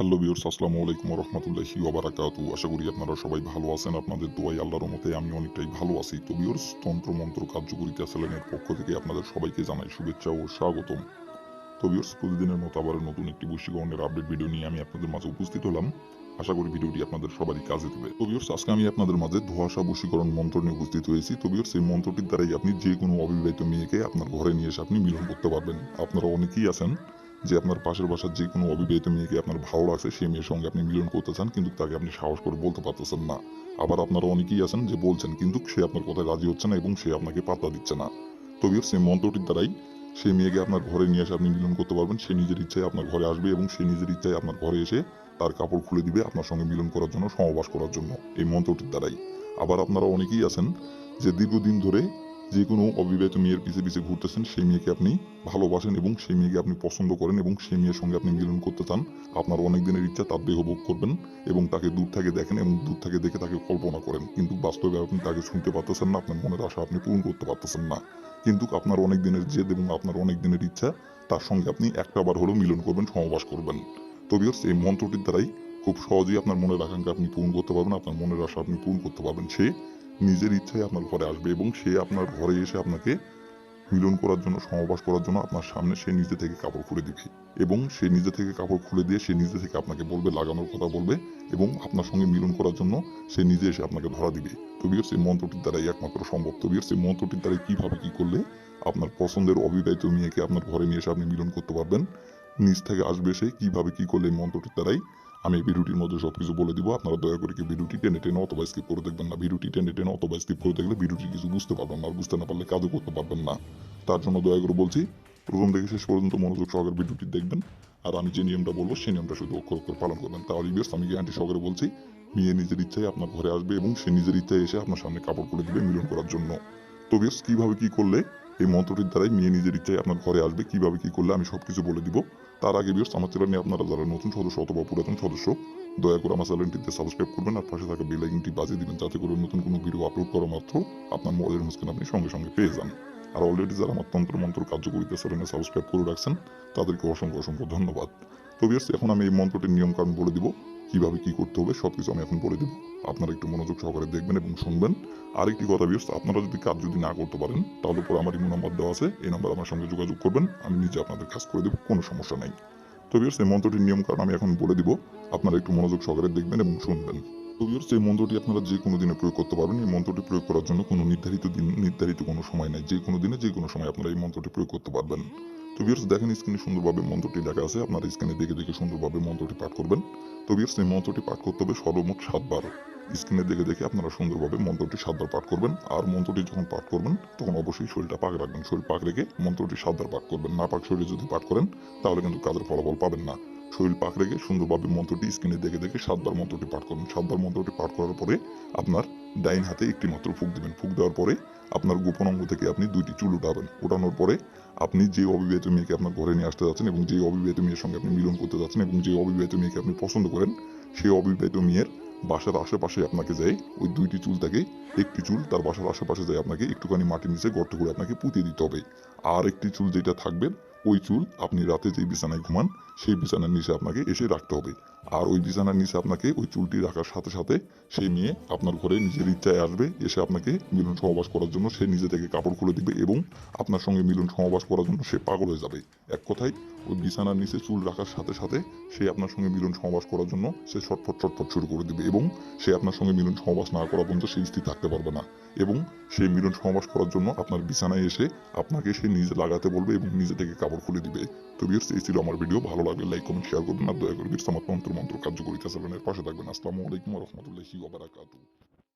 Hello বিয়র্স আসসালামু আলাইকুম রহমতুল্লাহি ওবারাকাতু আশা করি আপনারা সবাই ভালো আছেন, আপনাদের দোয়াই আল্লাহর মতে আমি অনেকটাই ভালো আছি। তো বিয়র্স তন্ত্র মন্ত্র কার্যকরিতা চ্যানেলের পক্ষ থেকে আপনাদের সবাইকে জানাই শুভেচ্ছা ও স্বাগতম। তো বিয়র্স প্রতিদিনের মতো আবার নতুন একটি বৈশিকরণের আপডেট ভিডিও নিয়ে আমি আপনাদের মাঝে উপস্থিত হলাম। আশা করি ভিডিওটি আপনাদের সবারই কাজে দেবে। তো বিয়র্স আজকে আমি আপনাদের মাঝে ধোয়াশা বশীকরণ মন্ত্র নিয়ে উপস্থিত হয়েছি। তো বিয়র্স এই মন্ত্রটির দ্বারাই আপনি যে কোনো অবিবাহিত মেয়েকে আপনার ঘরে নিয়ে এসে আপনি মিলন করতে পারবেন। আপনারা অনেকেই আছেন যে আপনার পাশের বাসার যে কোনো অবিবাহিত মেয়েকে আপনার ভালো লাগছে, সেই মেয়ের সঙ্গে আপনি মিলন করতে চান কিন্তু তাকে আপনি সাহস করে বলতে পারতেছেন না। আবার আপনারা অনেকেই আছেন যে বলছেন, কিন্তু সে আপনার কথায় রাজি হচ্ছে না এবং সে আপনাকে পাত্তা দিচ্ছে না। তবে সেই মন্ত্রটির দ্বারাই সেই মেয়েকে আপনার ঘরে নিয়ে এসে আপনি মিলন করতে পারবেন। সে নিজের ইচ্ছায় আপনার ঘরে আসবে এবং সে নিজের ইচ্ছায় আপনার ঘরে এসে তার কাপড় খুলে দিবে আপনার সঙ্গে মিলন করার জন্য সমবাস করার জন্য, এই মন্ত্রটির দ্বারাই। আবার আপনারা অনেকেই আছেন যে দীর্ঘদিন ধরে যে কোনো অবিবাহিত মেয়ের পিছে পিছে ঘুরতেছেন, সেই মেয়েকে আপনি ভালোবাসেন এবং সেই মেয়েকে আপনি পছন্দ করেন এবং সেই মেয়ের সঙ্গে আপনি মিলন করতে চান। আপনার অনেক দিনের ইচ্ছা, তার দেহভোগ করবেন এবং তাকে দূর থেকে দেখেন এবং দূর থেকে দেখে তাকে কল্পনা করেন। কিন্তু বাস্তবে আপনি তাকে শুনতে পারতেছেন না, আপনার মনের আশা আপনি পূরণ করতে পারতেছেন না। কিন্তু আপনার অনেক দিনের জেদ এবং আপনার অনেক দিনের ইচ্ছা, তার সঙ্গে আপনি একটা বার হলেও মিলন করবেন সমবাস করবেন। তবে এই মন্ত্রটির দ্বারাই খুব সহজেই আপনার মনের আকাঙ্ক্ষা আপনি পূরণ করতে পারবেন, আপনার মনের আশা আপনি পূরণ করতে পারবেন। সে নিজের ইচ্ছায় আপনার ঘরে আসবে এবং সে আপনার ঘরে এসে আপনাকে মিলন করার জন্য, সমবাস করার জন্য আপনার সামনে সে নিজে থেকে কাপড় খুলে দিবে। এবং সে নিজে থেকে কাপড় খুলে দিয়ে সে নিজে থেকে আপনাকে বলবে, লাগানোর কথা বলবে এবং আপনার সঙ্গে মিলন করার জন্য সে নিজে এসে আপনাকে ধরা দিবে। তবিও সেই মন্ত্রটির দ্বারাই একমাত্র সম্ভব। তবিও সেই মন্ত্রটির দ্বারাই কীভাবে কী করলে আপনার পছন্দের অবিবাহিত মেয়েকে আপনার ঘরে নিয়ে এসে আপনি মিলন করতে পারবেন, নিজ থেকে আসবে সে কীভাবে কী করলে মন্ত্রটির দ্বারাই আমি ভিডিওটির মধ্যে সবকিছু বলে দিব। আপনারা দয়া করে কি ভিডিওটি টেনে টেনে অথবা স্কিপ করে দেখবেন না। ভিডিওটি টেনে টেনে অথবা স্কিপ করে দেখলে ভিডিওটি কিছু বুঝতে পারবেন না বুঝতে না পারলে কাজও করতে পারবেন না। তার জন্য দয়া করে বলছি, প্রথম থেকে শেষ পর্যন্ত মনোযোগ সহকারে ভিডিওটি দেখবেন। আর আমি যে নিয়মটা বলব সেই নিয়মটা শুধু অক্ষর অক্ষর পালন করবেন। তাহলে বেশ আমি গ্যারান্টি সহকারে বলছি, মেয়ে নিজের ইচ্ছায় আপনার ঘরে আসবে এবং সে নিজের ইচ্ছায় এসে আপনার সামনে কাপড় খুলে দিবে মিলন করার জন্য। তো বেশ কীভাবে কি করলে এই মন্ত্রটির দ্বারাই মেয়ে নিজের ইচ্ছায় আপনার ঘরে আসবে, কীভাবে কি করলে আমি সবকিছু বলে দিব। তার আগে বিয়স আমার চ্যানেলে আপনারা যারা নতুন সদস্য অথবা পুরাতন সদস্য, দয়া করে আমার চ্যানেলটিতে সাবস্ক্রাইব করবেন আর পাশে থাকা বেল আইকনটি বাজিয়ে দিবেন যাতে করে নতুন কোনো ভিডিও আপলোড করা মাত্র আপনার মোবাইলের মুস্কিন আপনি সঙ্গে সঙ্গে পেয়ে যান। আর অলরেডি যারা আমার তন্ত্র মন্ত্র কার্যকরিতা চ্যানেলে সাবস্ক্রাইব করে রাখছেন, তাদেরকে অসংখ্য অসংখ্য ধন্যবাদ। তো বিয়স এখন আমি এই মন্ত্রটির নিয়ম কারণ বলে দিব। কীভাবে কি করতে হবে সব কিছু আমি এখন বলে দিব। আপনারা একটু মনোযোগ সহকারে দেখবেন এবং শুনবেন। আরেকটি কথা বিয়স আপনারা যদি কাজ যদি না করতে পারেন, তাহলে পরে আমার ইমো নাম্বার দেওয়া আছে, এই নাম্বার আমার সঙ্গে যোগাযোগ করবেন, আমি নিজে আপনাদের কাজ করে দেবো, কোনো সমস্যা নাই। তো বিয়স এই মন্ত্রটির নিয়ম কারণ আমি এখন বলে দিব, আপনারা একটু মনোযোগ সহকারে দেখবেন এবং শুনবেন। তো বিয়স এই মন্ত্রটি আপনারা যে কোনো দিনে প্রয়োগ করতে পারবেন, এই মন্ত্রটি প্রয়োগ করার জন্য কোনো নির্ধারিত দিন, নির্ধারিত কোনো সময় নাই, যে কোনো দিনে যে কোনো সময় আপনারা এই মন্ত্রটি প্রয়োগ করতে পারবেন। তো বিয়ার্স দেখেন স্ক্রিনে সুন্দরভাবে মন্ত্রটি লেখা আছে। আপনারা স্ক্রিনে দেখে দেখে সুন্দরভাবে মন্ত্রটি পাঠ করবেন। তো বিয়ার্স এই মন্ত্রটি পাঠ করতে হবে সর্বমোট সাতবার। স্ক্রিনে দেখে দেখে আপনারা সুন্দরভাবে মন্ত্রটি সাতবার পাঠ করবেন। আর মন্ত্রটি যখন পাঠ করবেন, তখন অবশ্যই শরীরটা পাক রাখবেন। শরীর পাক রেখে মন্ত্রটি সাতবার পাঠ করবেন। না পাক শরীরে যদি পাঠ করেন, তাহলে কিন্তু কাজের ফলাফল পাবেন না। শরীর পাক রেখে সুন্দরভাবে মন্ত্রটি স্ক্রিনে দেখে দেখে সাতবার মন্ত্রটি পাঠ করবেন সাতবার মন্ত্রটি পাঠ করার পরে আপনার ডাইন হাতে একটি মাত্র ফুক দেবেন। ফুক দেওয়ার পরে আপনার গোপন অঙ্গ থেকে আপনি দুইটি চুল উঠাবেন। উঠানোর পরে আপনি যে অবিবাহিত মেয়েকে আপনার ঘরে নিয়ে আসতে যাচ্ছেন এবং যে অবিবাহিত মেয়ের সঙ্গে আপনি মিলন করতে যাচ্ছেন এবং যে অবিবাহিত মেয়েকে আপনি পছন্দ করেন সেই অবিবাহিত মেয়ের বাসার আশেপাশে আপনাকে যাই ওই দুইটি চুল থেকে একটি চুল তার বাসার আশেপাশে যাই আপনাকে একটুখানি মাটির নিচে গর্ত করে আপনাকে পুঁতে দিতে হবে। আর একটি চুল যেটা থাকবে ওই চুল আপনি রাতে যেই বিছানায় ঘুমান সেই বিছানার নিচে আপনাকে এসে রাখতে হবে। আর ওই বিছানার নিচে আপনাকে ওই চুলটি রাখার সাথে সাথে সেই মেয়ে আপনার ঘরে নিজের ইচ্ছায় আসবে, এসে আপনাকে মিলন সমাবাস করার জন্য সে নিজে থেকে কাপড় খুলে দিবে এবং আপনার সঙ্গে মিলন সমাবাস করার জন্য সে পাগল হয়ে যাবে। এক কথায়, ওই বিছানার নিচে চুল রাখার সাথে সাথে সে আপনার সঙ্গে মিলন সমাবাস করার জন্য সে ছটফট ছটফট শুরু করে দিবে এবং সে আপনার সঙ্গে মিলন সমাবাস না করা পর্যন্ত সে স্থির থাকতে পারবে না এবং সে মিলন সমাবাস করার জন্য আপনার বিছানায় এসে আপনাকে সে নিজে লাগাতে বলবে এবং নিজে থেকে কাপড় খুলে দিবে। তো বিয়ার্স এই ছিল আমার ভিডিও ভালো লাগলে লাইক কমেন্ট শেয়ার করবেন আর দয়া করে বিয়ার্স আমার তন্ত্র মন্ত্র কার্যকরিতা পাশে থাকবেন। আসসালামু আলাইকুম রহমতুল্লাহি ওবারাকাতু